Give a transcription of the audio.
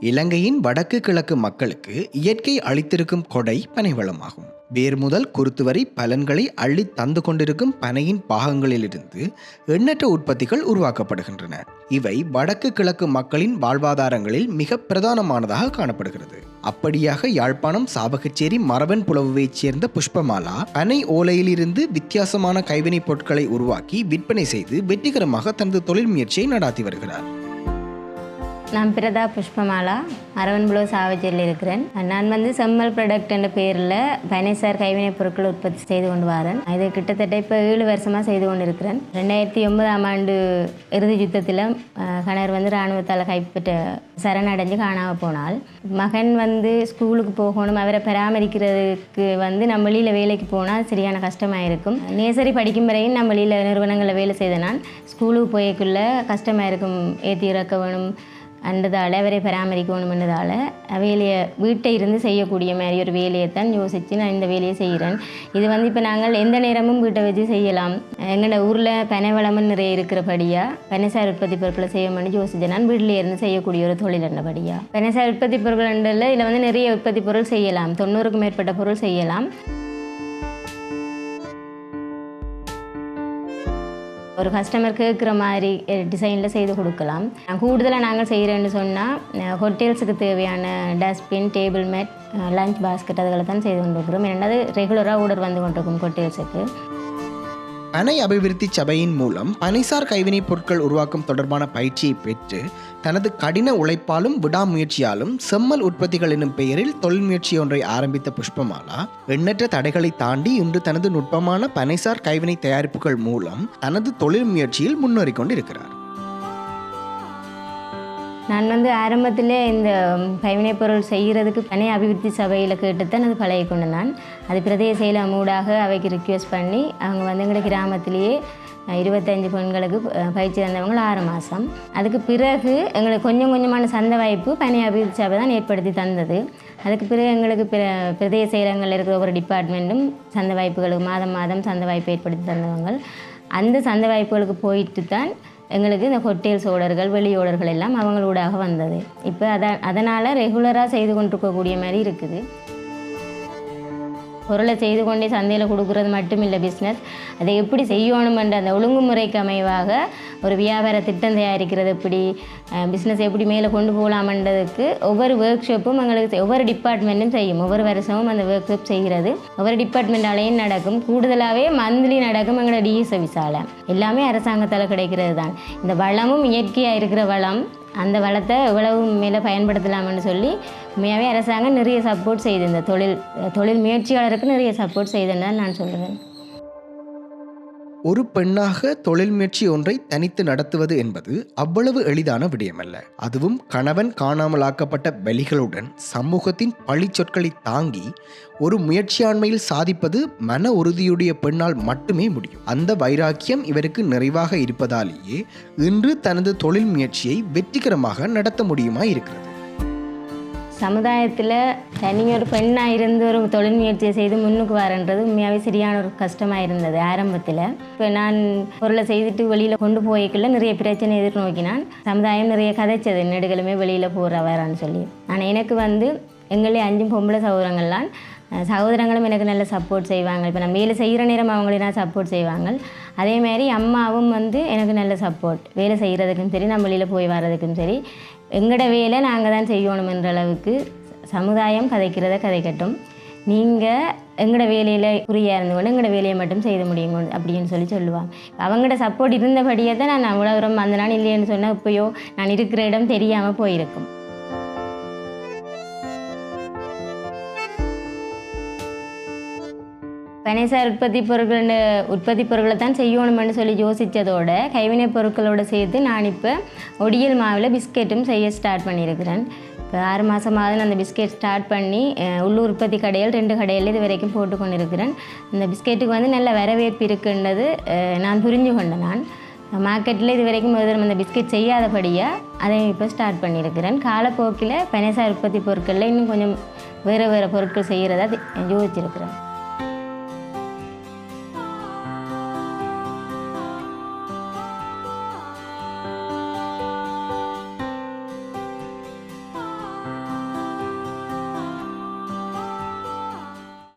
இலங்கையின் வடக்கு கிழக்கு மக்களுக்கு இயற்கை அளித்திருக்கும் கொடை பனைவளமாகும். வேர் முதல் குருத்து வரை பலன்களை அள்ளி தந்து கொண்டிருக்கும் பனையின் பாகங்களிலிருந்து எண்ணற்ற உற்பத்திகள் உருவாக்கப்படுகின்றன. இவை வடக்கு கிழக்கு மக்களின் வாழ்வாதாரங்களில் மிக பிரதானமானதாக காணப்படுகிறது. அப்படியாக யாழ்ப்பாணம் சாபகச்சேரி மரபன் புலவுவைச் சேர்ந்த புஷ்பமாலா பனை ஓலையிலிருந்து வித்தியாசமான கைவினைப் பொருட்களை உருவாக்கி விற்பனை செய்து வெற்றிகரமாக தனது தொழில் முயற்சியை நடாத்தி வருகிறார். நான் பிரதா புஷ்பமாலா அரவன்புலோ சாவச்சேரியில் இருக்கிறேன். நான் வந்து செம்மல் ப்ராடக்ட் என்ற பேரில் பனைசார் கைவினைப் பொருட்கள் உற்பத்தி செய்து கொண்டு வரேன். இது கிட்டத்தட்ட இப்போ ஏழு வருஷமாக செய்து கொண்டு இருக்கிறேன் ரெண்டாயிரத்தி ஒன்பதாம் ஆண்டு இறுதி யுத்தத்தில் கணவர் வந்து இராணுவத்தால் கைப்பற்ற சரணடைஞ்சு காணாமல் போனால் மகன் வந்து ஸ்கூலுக்கு போகணும் அவரை பராமரிக்கிறதுக்கு வந்து நம்ம வெளியில் வேலைக்கு போனால் சரியான கஷ்டமாக இருக்கும் நேசரி படிக்கும் வரையும் நம்ம வெளியில் நிறுவனங்களில் வேலை செய்த நான் ஸ்கூலுக்கு போயக்குள்ள கஷ்டமாக இருக்கும் ஏற்றி இறக்க வேணும் அன்றதால் அவரை பராமரிக்கணும்ன்றதால வேலையை வீட்டை இருந்து செய்யக்கூடிய மாதிரி ஒரு வேலையை தான் யோசித்து நான் இந்த வேலையை செய்கிறேன் இது வந்து இப்போ நாங்கள் எந்த நேரமும் வீட்டை வச்சு செய்யலாம். எங்களோட ஊரில் பனை வளமும் நிறைய இருக்கிறபடியாக பனைசார் உற்பத்தி பொருட்களை செய்யணும்னு யோசித்தேன் நான் வீட்டிலே இருந்து செய்யக்கூடிய ஒரு தொழில் என்னபடியாக பனைசார் உற்பத்தி பொருட்கள் இதில் வந்து நிறைய உற்பத்தி பொருள் செய்யலாம். தொண்ணூறுக்கும் மேற்பட்ட பொருள் செய்யலாம். ஒரு கஸ்டமர் கேட்குற மாதிரி டிசைனில் செய்து கொடுக்கலாம். கூடுதலாக நாங்கள் செய்கிறேன்னு சொன்னால் ஹோட்டல்ஸுக்கு தேவையான dustbin table mat lunch basket அதுகளை தான் செய்து கொண்டு இருக்கிறோம் ரெண்டாவது ரெகுலராக ஆர்டர் வந்து கொண்டிருக்கும் ஹோட்டல்ஸுக்கு பனை அபிவிருத்தி சபையின் மூலம் பனைசார் கைவினைப் பொருட்கள் உருவாக்கம் தொடர்பான பயிற்சியை பெற்று தனது கடின உழைப்பாலும் விடாமுயற்சியாலும் செம்மல் உற்பத்திகள் எனும் பெயரில் தொழில் முயற்சி ஒன்றை ஆரம்பித்த புஷ்பமாலா எண்ணற்ற தடைகளை தாண்டி இன்று தனது நுட்பமான பனைசார் கைவினை தயாரிப்புகள் மூலம் தனது தொழில் முயற்சியில் முன்னேறிக் கொண்டிருக்கிறார். நான் வந்து ஆரம்பத்தில் இந்த கைவினைப் பொருள் செய்கிறதுக்கு தனி அபிவிருத்தி சபையில் கேட்டுத்தான் அது பழகி கொண்டு நான். அது பிரதேச செயலம் மூடாக அவைக்கு ரிக்வெஸ்ட் பண்ணி அவங்க வந்து எங்களை கிராமத்திலேயே இருபத்தஞ்சு பெண்களுக்கு பயிற்சி தந்தவங்க ஆறு மாதம் அதுக்கு பிறகு எங்களுக்கு கொஞ்சம் கொஞ்சமான சந்தை வாய்ப்பு பணி அபிவிருத்தி சபை தான் ஏற்படுத்தி தந்தது. அதுக்கு பிறகு எங்களுக்கு பிற பிரதேச செயலங்களில் இருக்கிற ஒவ்வொரு டிபார்ட்மெண்ட்டும் சந்த வாய்ப்புகளுக்கு மாதம் மாதம் சந்த வாய்ப்பு ஏற்படுத்தி தந்தவங்க. அந்த சந்தை வாய்ப்புகளுக்கு போயிட்டு தான் எங்களுக்கு இந்த ஹோட்டல்ஸ் ஓடர்கள் வெளி ஓடர்கள் எல்லாம் அவங்களூடாக வந்தது. இப்போ அதை அதனால் ரெகுலராக செய்து கொண்டிருக்கக்கூடிய மாதிரி இருக்குது. பொருளை செய்து கொண்டே சந்தையில் கொடுக்குறது மட்டும் இல்லை பிஸ்னஸ் அதை எப்படி செய்யணுமென்ற அந்த ஒழுங்குமுறைக்கு அமைவாக ஒரு வியாபார திட்டம் தயாரிக்கிறது எப்படி பிஸ்னஸ் எப்படி மேலே கொண்டு போகலாமன்றதுக்கு ஒவ்வொரு ஒர்க் ஷாப்பும் எங்களுக்கு ஒவ்வொரு டிபார்ட்மெண்ட்டும் செய்யும். ஒவ்வொரு வருஷமும் அந்த ஒர்க் ஷாப் செய்கிறது. ஒவ்வொரு டிபார்ட்மெண்டாலையும் நடக்கும்? கூடுதலாகவே மந்த்லி நடக்கும் எங்களோட டிஎஸ் சர்வீஸால் எல்லாமே அரசாங்கத்தால் கிடைக்கிறது தான் இந்த வளமும் இயற்கையாக இருக்கிற வளம். அந்த வளத்தை இவ்வளவு மேலே பயன்படுத்தலாம்னு சொல்லி உண்மையாகவே அரசாங்கம் நிறைய சப்போர்ட் செய்து இந்த தொழில் தொழில் முயற்சியாளருக்கு நிறைய சப்போர்ட் செய்துன்னு தான் நான் சொல்லுவேன் ஒரு பெண்ணாக தொழில் முயற்சி ஒன்றை தனித்து நடத்துவது என்பது அவ்வளவு எளிதான விடயமல்ல. அதுவும் கணவன் காணாமலாக்கப்பட்ட பலிகளுடன் சமூகத்தின் பழிச்சொற்களை தாங்கி ஒரு முயற்சியாண்மையில் சாதிப்பது மன உறுதியுடைய பெண்ணால் மட்டுமே முடியும். அந்த வைராக்கியம் இவருக்கு நிறைவாக இருப்பதாலேயே இன்று தனது தொழில் முயற்சியை வெற்றிகரமாக நடத்த முடியுமா இருக்கிறது சமுதாயத்தில் தனியொரு ஒரு பெண்ணாக இருந்து ஒரு தொழில் முயற்சியை செய்து முன்னுக்கு வரன்றது உண்மையாகவே சரியான ஒரு கஷ்டமாக இருந்தது ஆரம்பத்தில். இப்போ நான் பொருளை செய்துட்டு வெளியில் கொண்டு போய்க்குள்ள நிறைய பிரச்சனை எதிர்நோக்கினான். சமுதாயம் நிறைய கதைச்சது நெடுகளுமே வெளியில் போகிற வரான்னு சொல்லி. ஆனால் எனக்கு வந்து எங்களே அஞ்சும் பொம்பளை சகோதரங்கள்லாம் சகோதரங்களும் எனக்கு நல்ல சப்போர்ட் செய்வாங்க. இப்போ நான் வேலை செய்கிற நேரம் அவங்களே நான் சப்போர்ட் செய்வாங்க அதேமாதிரி அம்மாவும் வந்து எனக்கு நல்ல சப்போர்ட் வேலை செய்கிறதுக்கும் சரி நம்ம வெளியில் போய் வர்றதுக்கும் சரி எங்களோட வேலை நாங்கள் தான் செய்யணுமென்ற அளவுக்கு சமுதாயம் கதைக்கிறத கதைக்கட்டும். நீங்கள் எங்களோட வேலையில் குறியாக இருந்து கொண்டு எங்களோட வேலையை மட்டும் செய்து முடியுங்க அப்படின்னு சொல்லி சொல்லுவாங்க. அவங்களோட சப்போர்ட் இருந்தபடியே தான் நான் அவ்வளோ தூரம் அந்த நாள் இல்லைன்னு சொன்னால் இப்போயோ நான் இருக்கிற இடம் தெரியாமல் போயிருக்கும். பனைசார் உற்பத்தி பொருட்கள் உற்பத்தி பொருட்களை தான் செய்யணும்னு சொல்லி யோசித்ததோட கைவினைப் பொருட்களோடு சேர்த்து நான் இப்போ ஒடியல் மாவில் பிஸ்கெட்டும் செய்ய ஸ்டார்ட் பண்ணியிருக்கிறேன். இப்போ ஆறு மாதமாவது நான் அந்த பிஸ்கெட் ஸ்டார்ட் பண்ணி உள்ளூர் உற்பத்தி கடையில் ரெண்டு கடையில் இது வரைக்கும் போட்டு கொண்டிருக்கிறேன். இந்த பிஸ்கெட்டுக்கு வந்து நல்ல வரவேற்பு இருக்குன்றது நான் புரிஞ்சு கொண்டேன் நான். மார்க்கெட்டில் இது வரைக்கும் ஒரு தடவை அந்த பிஸ்கெட் செய்யாதபடியாக அதை இப்போ ஸ்டார்ட் பண்ணியிருக்கிறேன். காலப்போக்கில் பனைசார் உற்பத்தி பொருட்களில் இன்னும் கொஞ்சம் வேறு வேறு பொருட்கள் செய்கிறதா யோசிச்சிருக்கிறேன்.